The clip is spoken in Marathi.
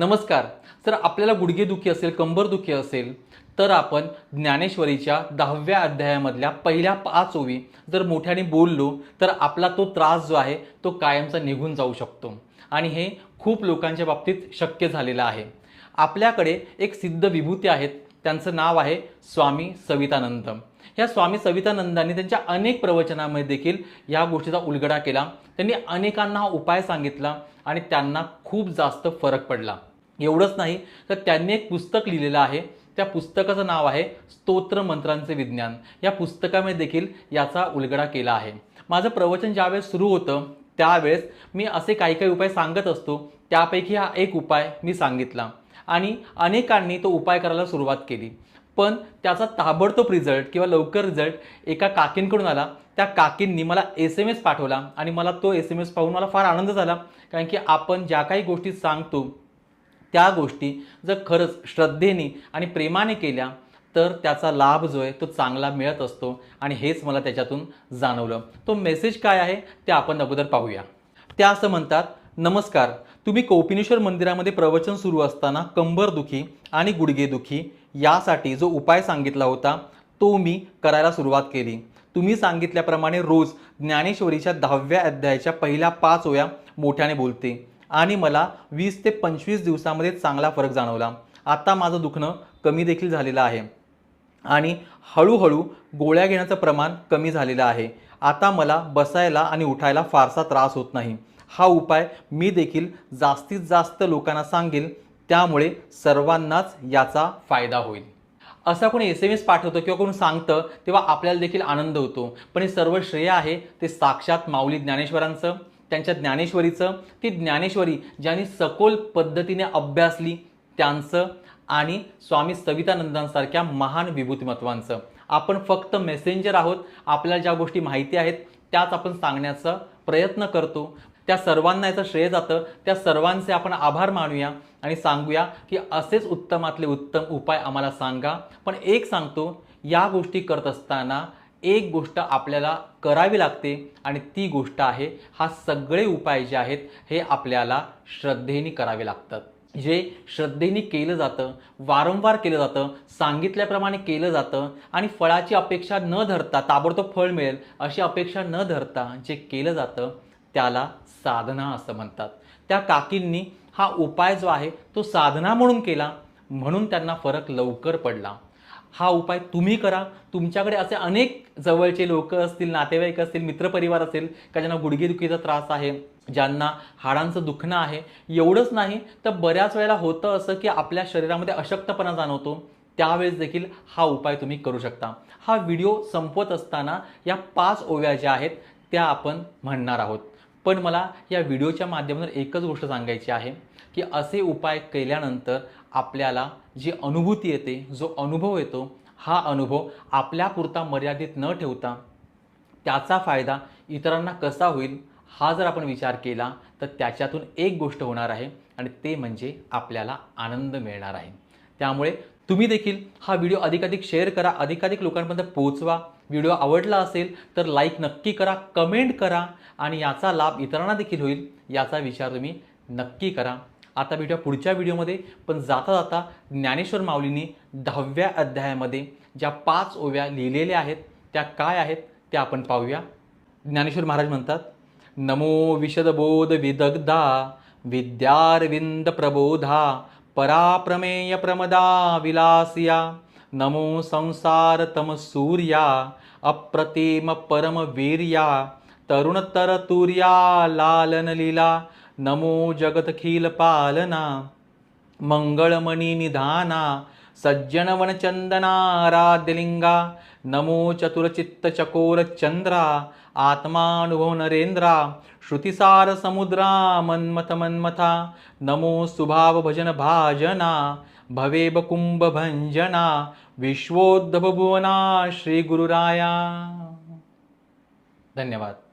नमस्कार. जर आपल्याला गुडघेदुखी असेल कंबरदुखी असेल तर आपण ज्ञानेश्वरीच्या दहाव्या अध्यायामधल्या पहिल्या पाच ओवी जर मोठ्याने बोललो तर आपला तो त्रास जो आहे तो कायमचा निघून जाऊ शकतो. आणि हे खूप लोकांच्या बाबतीत शक्य झालेलं आहे. आपल्याकडे एक सिद्ध विभूती आहेत. त्यांचं नाव आहे स्वामी सवितानंद. ह्या स्वामी सवितानंदांनी त्यांच्या अनेक प्रवचनामध्ये देखील या गोष्टीचा उलगडा केला. त्यांनी अनेकांना हा उपाय सांगितला आणि त्यांना खूप जास्त फरक पडला. एवढंच नाही तर त्यांनी एक पुस्तक लिहिलेलं आहे. त्या पुस्तकाचं नाव आहे स्तोत्र मंत्रांचे विज्ञान. या पुस्तकामध्ये देखील याचा उलगडा केला आहे. माझं प्रवचन ज्यावेळेस सुरू होतं त्यावेळेस मी असे काही काही उपाय सांगत असतो. त्यापैकी हा एक उपाय मी सांगितला आणि अनेकांनी तो उपाय करायला सुरुवात केली. पण त्याचा ताबडतोब रिझल्ट किंवा लवकर रिझल्ट एका काकींकडून आला. त्या काकींनी मला एस एम एस पाठवला आणि मला तो एस एम एस पाहून मला फार आनंद झाला. कारण की आपण ज्या काही गोष्टी सांगतो त्या गोष्टी जर खरंच श्रद्धेने आणि प्रेमाने केल्या तर त्याचा लाभ जो आहे तो चांगला मिळत असतो. आणि हेच मला त्याच्यातून जाणवलं. तो मेसेज काय आहे ते आपण अगोदर पाहूया. त्या असं म्हणतात नमस्कार तुम्ही कौपिनेश्वर मंदिरामध्ये प्रवचन सुरू असताना कंबरदुखी आणि गुडघेदुखी यासाठी जो उपाय सांगितला होता तो मी करायला सुरुवात केली. तुम्ही सांगितल्याप्रमाणे रोज ज्ञानेश्वरीच्या दहाव्या अध्यायाच्या पहिल्या पाच ओया मोठ्याने बोलते. आणि मला वीस ते पंचवीस दिवसामध्ये चांगला फरक जाणवला. आता माझं दुखणं कमी देखील झालेलं आहे. आणि हळूहळू गोळ्या घेण्याचं प्रमाण कमी झालेलं आहे. आता मला बसायला आणि उठायला फारसा त्रास होत नाही. हा उपाय मी देखील जास्तीत जास्त लोकांना सांगेल त्यामुळे सर्वांनाच याचा फायदा होईल. असा कोणी एस एम एस पाठवतं किंवा कोणी सांगतं तेव्हा आपल्याला देखील आनंद होतो. पण हे सर्व श्रेय आहे ते साक्षात माऊली ज्ञानेश्वरांचं. त्यांच्या ज्ञानेश्वरीचं. ती ज्ञानेश्वरी ज्यांनी सखोल पद्धतीने अभ्यासली त्यांचं आणि स्वामी सवितानंदांसारख्या महान विभूतिमत्वांचं. आपण फक्त मेसेंजर आहोत. आपल्याला ज्या गोष्टी माहिती आहेत त्याच आपण सांगण्याचा प्रयत्न करतो. त्या सर्वांना याचं श्रेय जातं. त्या सर्वांचे आपण आभार मानूया आणि सांगूया की असेच उत्तमातले उत्तम उपाय आम्हाला सांगा. पण एक सांगतो या गोष्टी करत असताना एक गोष्ट आपल्याला करावी लागते आणि ती गोष्ट आहे हा सगळे उपाय जे आहेत हे आपल्याला श्रद्धेने करावे लागतात. जे श्रद्धेने केलं जातं वारंवार केलं जातं सांगितल्याप्रमाणे केलं जातं आणि फळाची अपेक्षा न धरता ताबडतोब फळ मिळेल अशी अपेक्षा न धरता जे केलं जातं त्याला साधना असं म्हणतात. त्या काकींनी हा उपाय जो आहे तो साधना म्हणून केला म्हणून त्यांना फरक लवकर पडला. हा उपाय तुम्ही करा. तुमच्याकडे असे अनेक जवळचे लोक असतील नातेवाईक असतील मित्रपरिवार असेल का ज्यांना गुडघेदुखीचा त्रास आहे ज्यांना हाडांचं दुखणं आहे एवढंच नाही तर बऱ्याच वेळेला होतं असं की आपल्या शरीरामध्ये अशक्तपणा जाणवतो. त्यावेळेस देखील हा उपाय तुम्ही करू शकता. हा व्हिडिओ संपवत असताना या पाच ओव्या ज्या आहेत त्या आपण म्हणणार आहोत. पण मला या व्हिडिओच्या माध्यमातून एकच गोष्ट सांगायची आहे की असे उपाय केल्यानंतर आपल्याला जी अनुभूती येते जो अनुभव येतो हा अनुभव आपल्यापुरता मर्यादित न ठेवता त्याचा फायदा इतरांना कसा होईल हा जर आपण विचार केला तर त्याच्यातून एक गोष्ट होणार आहे आणि ते म्हणजे आपल्याला आनंद मिळणार आहे. त्यामुळे तुम्ही देखील हा व्हिडिओ अधिकाधिक शेअर करा अधिकाधिक लोकांपर्यंत पोहोचवा. व्हिडिओ आवडला असेल तर लाईक नक्की करा कमेंट करा आणि याचा लाभ इतरांना देखील होईल याचा विचार तुम्ही नक्की करा. आता भेटूया पुढच्या व्हिडिओमध्ये. पण जाता जाता ज्ञानेश्वर माऊलींनी दहाव्या अध्यायामध्ये ज्या पाच ओव्या लिहिलेल्या आहेत त्या काय आहेत त्या आपण पाहूया. ज्ञानेश्वर महाराज म्हणतात नमो विशदबोध विदग्धा विद्यारविंद प्रबोधा पराप्रमेय प्रमदा विलासिया। नमो संसार तम सूर्या। अप्रतिम परम वीर्या। तरुणतर तुर्या लालन लीला। नमो जगतखिल पालना। मंगळमणी निधाना नमो चतुरचित्त चकोर चंद्रा आत्मानुभव नरेंद्रा श्रुतिसार समुद्रा मन्मथ मन्मथा नमो सुभाव भजन भाजना भवेब कुंभ भंजना भुवना श्री गुरुराया धन्यवाद।